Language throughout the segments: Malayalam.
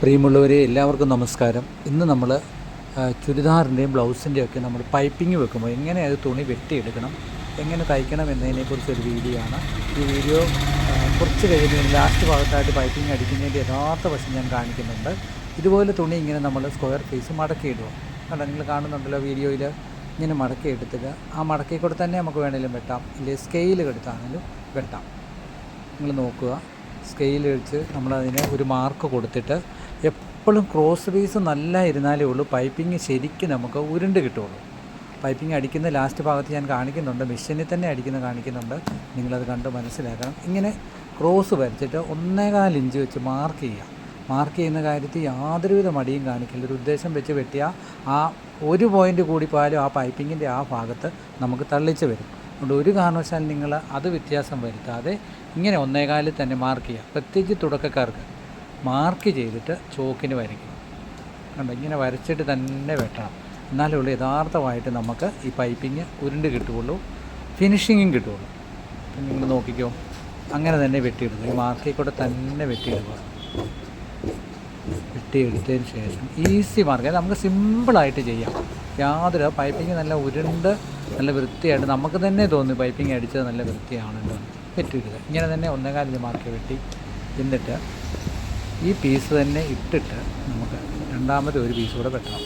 പ്രിയമുള്ളവരെ എല്ലാവർക്കും നമസ്കാരം. ഇന്ന് നമ്മൾ ചുരിദാറിന്റെയും ബ്ലൗസിന്റെയും ഒക്കെ നമ്മൾ പൈപ്പിംഗ് വെക്കുമ്പോൾ എങ്ങനെ അത് തുണി വെട്ടിയെടുക്കണം എങ്ങനെ തയ്ക്കണം എന്നതിനെക്കുറിച്ചൊരു വീഡിയോ ആണ്. ഈ വീഡിയോ കുറച്ച് കഴിഞ്ഞ് ലാസ്റ്റ് ഭാഗത്തായിട്ട് പൈപ്പിംഗ് അടിക്കുന്നതിന്റെ യഥാർത്ഥ വശം ഞാൻ കാണിക്കുന്നുണ്ട്. ഇതുപോലെ തുണി ഇങ്ങനെ നമ്മൾ സ്ക്വയർ പീസ് മടക്കിയിടുക. കണ്ടോ നിങ്ങൾ കാണുന്നുണ്ടല്ലോ വീഡിയോയിൽ ഇങ്ങനെ മടക്കി എടുത്തിട്ട് ആ മടക്കി കൂടെ തന്നെ നമുക്ക് വേണമെങ്കിലും വെട്ടാം. ഇല്ലേ സ്കെയിൽ എടുത്താണെങ്കിലും വെട്ടാം. നിങ്ങൾ നോക്കുക. സ്കെയിൽ വെച്ച് നമ്മളതിന് ഒരു മാർക്ക് കൊടുത്തിട്ട് എപ്പോഴും ക്രോസ് പീസ് നല്ല ഇരുന്നാലേ ഉള്ളൂ. പൈപ്പിംഗ് ശരിക്കും നമുക്ക് ഉരുണ്ട് കിട്ടുള്ളൂ. പൈപ്പിംഗ് അടിക്കുന്ന ലാസ്റ്റ് ഭാഗത്ത് ഞാൻ കാണിക്കുന്നുണ്ട്. മെഷീനിൽ തന്നെ അടിക്കുന്ന കാണിക്കുന്നുണ്ട്. നിങ്ങളത് കണ്ട് മനസ്സിലാക്കണം. ഇങ്ങനെ ക്രോസ് വരച്ചിട്ട് ഒന്നേകാൽ ഇഞ്ച് വെച്ച് മാർക്ക് ചെയ്യുക. മാർക്ക് ചെയ്യുന്ന കാര്യത്തിൽ യാതൊരുവിധ മടിയും കാണിക്കില്ല ഒരു ഉദ്ദേശം വെച്ച് വെട്ടിയാൽ ആ ഒരു പോയിന്റ് കൂടി പോയാലും ആ പൈപ്പിങ്ങിന്റെ ആ ഭാഗത്ത് നമുക്ക് തള്ളിച്ച് വരും. അതുകൊണ്ട് ഒരു കാരണവശാലും നിങ്ങൾ അത് വ്യത്യാസം വരുത്താതെ ഇങ്ങനെ ഒന്നേകാലിൽ തന്നെ മാർക്ക് ചെയ്യുക. പ്രത്യേകിച്ച് തുടക്കക്കാർക്ക്. മാർക്ക് ചെയ്തിട്ട് ചോക്കിന് വരയ്ക്കും. കണ്ടോ? ഇങ്ങനെ വരച്ചിട്ട് തന്നെ വെട്ടണം. എന്നാലേ ഉള്ളൂ യഥാർത്ഥമായിട്ട് നമുക്ക് ഈ പൈപ്പിങ് ഉരുണ്ട് കിട്ടുകയുള്ളൂ ഫിനിഷിങ്ങും കിട്ടുകയുള്ളൂ. നിങ്ങൾ നോക്കിക്കോ അങ്ങനെ തന്നെ വെട്ടിയിടുക ഈ മാർക്കിൽ കൂടെ തന്നെ വെട്ടിയിടുക. വെട്ടിയെടുത്തതിന് ശേഷം ഈസി മാർക്ക്. നമുക്ക് സിമ്പിളായിട്ട് ചെയ്യാം. യാതൊരു പൈപ്പിങ് നല്ല ഉരുണ്ട് നല്ല വൃത്തിയായിട്ട് നമുക്ക് തന്നെ തോന്നി പൈപ്പിങ് അടിച്ചത് നല്ല വൃത്തിയാണല്ലോ വെട്ടിയിടുക. ഇങ്ങനെ തന്നെ ഒന്നേകാലിന് മാർക്ക് വെട്ടി. എന്നിട്ട് ഈ പീസ് തന്നെ ഇട്ടിട്ട് നമുക്ക് രണ്ടാമത് ഒരു പീസ് കൂടെ വെട്ടണം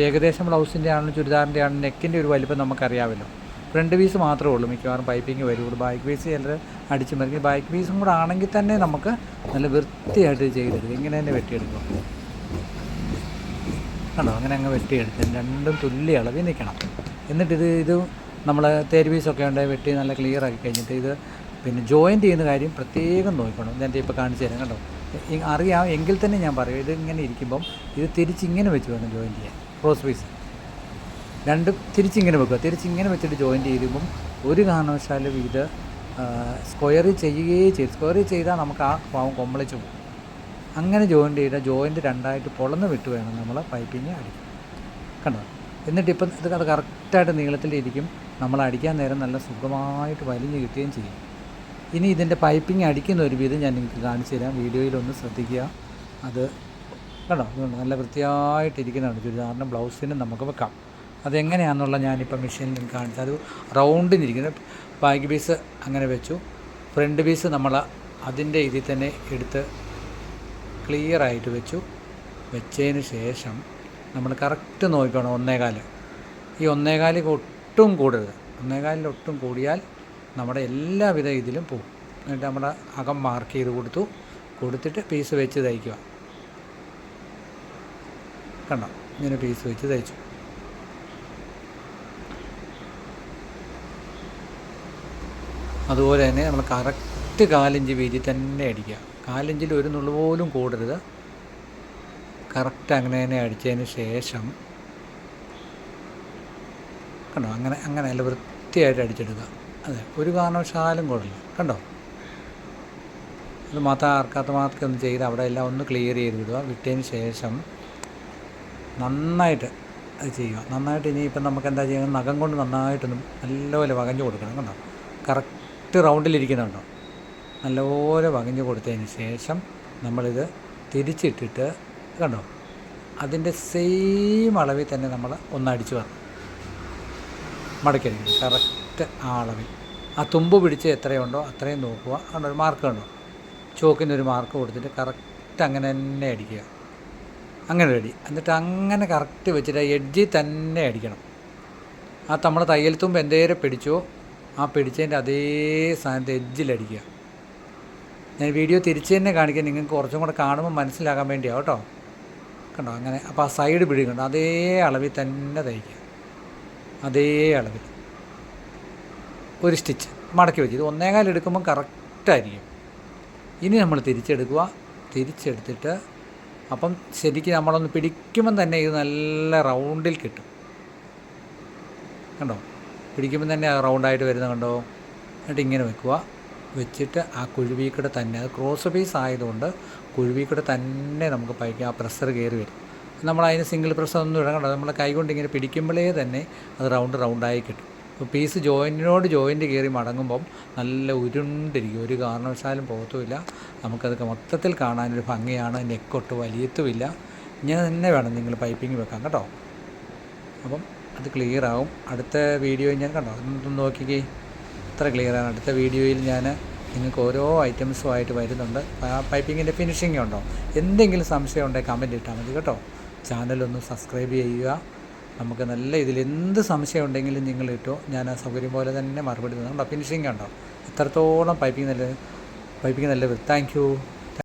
ഏകദേശം ബ്ലൗസിന്റെ ആണെങ്കിലും ചുരിദാറിന്റെ ആണെങ്കിലും നെക്കിന്റെ ഒരു വലിപ്പം നമുക്കറിയാമല്ലോ. ഫ്രണ്ട് പീസ് മാത്രമേ ഉള്ളൂ. മിക്കവാറും പൈപ്പിംഗ് വരുള്ളൂ. ബാക്ക് പീസ് ചിലർ അടിച്ച് മറിക്കും. ബാക്ക് പീസും കൂടെ ആണെങ്കിൽ തന്നെ നമുക്ക് നല്ല വൃത്തിയായിട്ട് ചെയ്തെടുക്കും. ഇങ്ങനെ തന്നെ വെട്ടിയെടുക്കും. കണ്ടോ? അങ്ങനെ അങ്ങ് വെട്ടിയെടുക്കും രണ്ടും തുല്യ അളവിൽ നിൽക്കണം. എന്നിട്ടിത് ഇത് നമ്മൾ തേര് പീസൊക്കെ ഉണ്ട് വെട്ടി നല്ല ക്ലിയർ ആക്കി കഴിഞ്ഞിട്ട് ഇത് പിന്നെ ജോയിന്റ് ചെയ്യുന്ന കാര്യം പ്രത്യേകം നോക്കണം. ഞാൻ ഇപ്പോൾ കാണിച്ചു തരാം. കണ്ടോ? അറിയാം എങ്കിൽ തന്നെ ഞാൻ പറയും ഇത് ഇങ്ങനെ ഇരിക്കുമ്പം ഇത് തിരിച്ചിങ്ങനെ വെച്ച് വേണം ജോയിൻ ചെയ്യാൻ. ക്രോസ് പീസ് രണ്ട് തിരിച്ചിങ്ങനെ വെക്കുക. തിരിച്ചിങ്ങനെ വെച്ചിട്ട് ജോയിൻ ചെയ്തുമ്പം ഒരു കാരണവശാലും ഇത് സ്ക്വയറിൽ ചെയ്യുകയേ ചെയ്തു സ്ക്വയറിൽ ചെയ്താൽ നമുക്ക് ആ ഭാവം കൊമ്പളിച്ച് പോകും. അങ്ങനെ ജോയിൻ ചെയ്താൽ ജോയിന്റ് രണ്ടായിട്ട് പൊളന്ന് വിട്ട് വേണം നമ്മൾ പൈപ്പിങ് അടിക്കാൻ. കണ്ടോ? എന്നിട്ട് ഇപ്പം ഇത് അത് കറക്റ്റായിട്ട് നീളത്തിലിരിക്കും. നമ്മൾ അടിക്കാൻ നേരം നല്ല സുഖമായിട്ട് വലിഞ്ഞ് കിട്ടുകയും ചെയ്യും. ഇനി ഇതിന്റെ പൈപ്പിംഗ് അടിക്കുന്ന ഒരു വിധം ഞാൻ നിങ്ങൾക്ക് കാണിച്ചു തരാം. വീഡിയോയിലൊന്ന് ശ്രദ്ധിക്കുക. അത് കണ്ടോ? അതുകൊണ്ട് നല്ല വൃത്തിയായിട്ടിരിക്കുന്നതാണ് ചുരിദാറിന്റെ ബ്ലൗസിന് നമുക്ക് വെക്കാം. അതെങ്ങനെയാണെന്നുള്ള ഞാനിപ്പോൾ മെഷീനിൽ കാണിച്ചു അത് റൗണ്ടിനിരിക്കുന്ന ബാക്ക് പീസ് അങ്ങനെ വെച്ചു. ഫ്രണ്ട് പീസ് നമ്മൾ അതിന്റെ ഇതിൽ തന്നെ എടുത്ത് ക്ലിയറായിട്ട് വെച്ചു. വെച്ചതിന് ശേഷം നമ്മൾ കറക്റ്റ് നോക്കണം ഒന്നേകാൽ. ഈ ഒന്നേകാലിൽ ഒട്ടും കൂടരുത്. ഒന്നേകാലിൽ ഒട്ടും കൂടിയാൽ നമ്മുടെ എല്ലാവിധ ഇതിലും പോകും. എന്നിട്ട് നമ്മുടെ അകം മാർക്ക് ചെയ്ത് കൊടുത്തു. കൊടുത്തിട്ട് പീസ് വെച്ച് തയ്ക്കുക. കണ്ടോ? ഇങ്ങനെ പീസ് വെച്ച് തയ്ച്ചു. അതുപോലെ തന്നെ നമ്മൾ കറക്റ്റ് കാലിഞ്ച് വീതി തന്നെ അടിക്കുക. കാലിഞ്ചിൽ ഒരു നുള്ളു പോലും കൂടരുത്. കറക്റ്റ് അങ്ങനെ തന്നെ അടിച്ചതിന് ശേഷം കണ്ടോ? അങ്ങനെ അങ്ങനെ നല്ല വൃത്തിയായിട്ട് അടിച്ചെടുക്കുക. അതെ ഒരു കാരണവശാലും കുഴപ്പമില്ല കണ്ടോ? അത് മാത്രം ആർക്കാത്ത മാത്രം ഒന്ന് ചെയ്ത് അവിടെ എല്ലാം ഒന്ന് ക്ലിയർ ചെയ്ത് വിടുക. വിട്ടതിന് ശേഷം നന്നായിട്ട് അത് ചെയ്യുക. നന്നായിട്ട് ഇനിയിപ്പം നമുക്ക് എന്താ ചെയ്യുക? നഖം കൊണ്ട് നന്നായിട്ടൊന്നും നല്ലപോലെ വകഞ്ഞു കൊടുക്കണം. കണ്ടോ? കറക്റ്റ് റൗണ്ടിലിരിക്കുന്നുണ്ടോ നല്ലപോലെ വകഞ്ഞു കൊടുത്തതിന് ശേഷം നമ്മളിത് തിരിച്ചിട്ടിട്ട് കണ്ടോ? അതിന്റെ സെയിം അളവിൽ തന്നെ നമ്മൾ ഒന്നടിച്ചു വരണം. മടക്കരുത് കറക്റ്റ്. ആ അളവിൽ ആ തുമ്പ് പിടിച്ച് എത്രയുണ്ടോ അത്രയും നോക്കുക. അവിടെ ഒരു മാർക്ക് കണ്ടോ? ചോക്കിന് ഒരു മാർക്ക് കൊടുത്തിട്ട് കറക്റ്റ് അങ്ങനെ തന്നെ അടിക്കുക. അങ്ങനെ അടി എന്നിട്ട് അങ്ങനെ കറക്റ്റ് വെച്ചിട്ട് എഡ്ജിൽ തന്നെ അടിക്കണം. ആ നമ്മൾ തയ്യൽ തുമ്പ് എന്തേരം പിടിച്ചോ ആ പിടിച്ചതിന്റെ അതേ സാധനത്തെ എഡ്ജിലടിക്കുക ഞാൻ വീഡിയോ തിരിച്ച് തന്നെ കാണിക്കാൻ നിങ്ങൾക്ക് കുറച്ചും കൂടെ കാണുമ്പോൾ മനസ്സിലാകാൻ വേണ്ടിയാണ് കേട്ടോ. കണ്ടോ? അങ്ങനെ. അപ്പോൾ ആ സൈഡ് പിടിക്കണ്ട അതേ അളവിൽ തന്നെ തയ്ക്കുക. അതേ അളവിൽ. ഒരു സ്റ്റിച്ച് മടക്കി വെച്ച്. ഇത് ഒന്നേകാൽ എടുക്കുമ്പോൾ കറക്റ്റായിരിക്കും ഇനി നമ്മൾ തിരിച്ചെടുക്കുക. തിരിച്ചെടുത്തിട്ട് അപ്പം ശരിക്കും നമ്മളൊന്ന് പിടിക്കുമ്പം തന്നെ ഇത് നല്ല റൗണ്ടിൽ കിട്ടും. കണ്ടോ? പിടിക്കുമ്പം തന്നെ റൗണ്ടായിട്ട് വരുന്ന കണ്ടോ? എന്നിട്ട് ഇങ്ങനെ വെക്കുക. വെച്ചിട്ട് ആ കുഴുവി കൂടെ തന്നെ അത് ക്രോസ് പീസ് ആയതുകൊണ്ട് കുഴുവി കൂടെ തന്നെ നമുക്ക് പൈക്ക് ആ പ്രഷർ കയറി വരും. നമ്മൾ അതിന് സിംഗിൾ പ്രഷർ ഒന്നും ഇടങ്ങണ്ട നമ്മൾ കൈ കൊണ്ട് ഇങ്ങനെ പിടിക്കുമ്പോഴേ തന്നെ അത് റൗണ്ട് റൗണ്ടായി കിട്ടും. പീസ് ജോയിന്റിനോട് ജോയിന്റ് കയറി മടങ്ങുമ്പം നല്ല ഉരുണ്ടിരിക്കും. ഒരു കാരണവശാലും പോകത്തുമില്ല. നമുക്കതൊക്കെ മൊത്തത്തിൽ കാണാനൊരു ഭംഗിയാണ്. നെക്കൊട്ട് വലിയത്തുമില്ല. ഇങ്ങനെ തന്നെ വേണം നിങ്ങൾ പൈപ്പിംഗ് വെക്കാൻ കേട്ടോ. അപ്പം അത് ക്ലിയർ ആവും. അടുത്ത വീഡിയോ ഞാൻ കണ്ടോ? ഒന്ന് നോക്കിക്കേ. എത്ര ക്ലിയറാണ് അടുത്ത വീഡിയോയിൽ ഞാൻ നിങ്ങൾക്ക് ഓരോ ഐറ്റംസുമായിട്ട് വരുന്നുണ്ട്. പൈപ്പിങ്ങിന്റെ ഫിനിഷിംഗ് ഉണ്ടോ? എന്തെങ്കിലും സംശയം ഉണ്ടെങ്കിൽ കമന്റ് ഇട്ടാൽ മതി കേട്ടോ. ചാനലൊന്ന് സബ്സ്ക്രൈബ് ചെയ്യുക. നമുക്ക് നല്ല ഇതിൽ എന്ത് സംശയം ഉണ്ടെങ്കിലും നിങ്ങൾ ഇട്ടോ. ഞാൻ ആ സൗകര്യം പോലെ തന്നെ മറുപടി തന്നുണ്ടോ ഫിനിഷിംഗ് കണ്ടോ? എത്രത്തോളം പൈപ്പിംഗ് നല്ല പൈപ്പിംഗ് നല്ല താങ്ക് യു